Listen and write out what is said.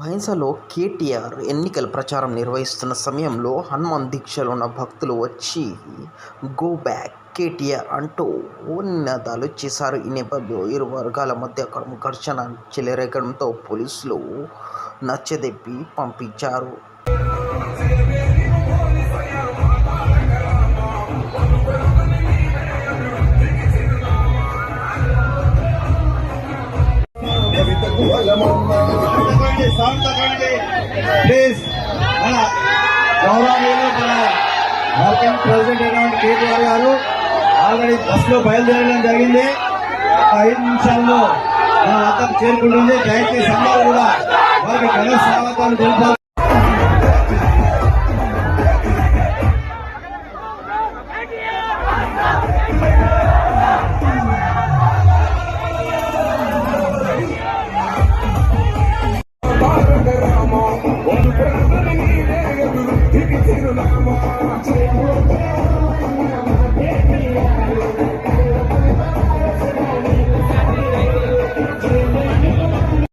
భైంసాలో కేటీఆర్ ఎన్నికల ప్రచారం నిర్వహిస్తున్న సమయంలో హనుమాన్ దీక్షలో ఉన్న భక్తులు వచ్చి గో బ్యాక్ కేటీఆర్ అంటూ నినాదాలు చేశారు. ఈ నేపథ్యంలో ఇరు వర్గాల మధ్య కడుపు ఘర్షణ చెలరేగడంతో పోలీసులు నచ్చదెప్పి పంపించారు. మంచి సౌండ్ తగ్గండి ప్లీజ్. మన గౌరవీయులు మన వర్కింగ్ ప్రెసిడెంట్ అయినటువంటి కేటీఆర్ గారు ఆల్రెడీ బస్లో బయలుదేరడం జరిగింది. ఐదు నిమిషాల్లో మన వద్దకు చేరుకుంటుంది. దయచేసి అందరూ కూడా వారికి ఘన స్వాగతాలు తెలుపాలి Yeah.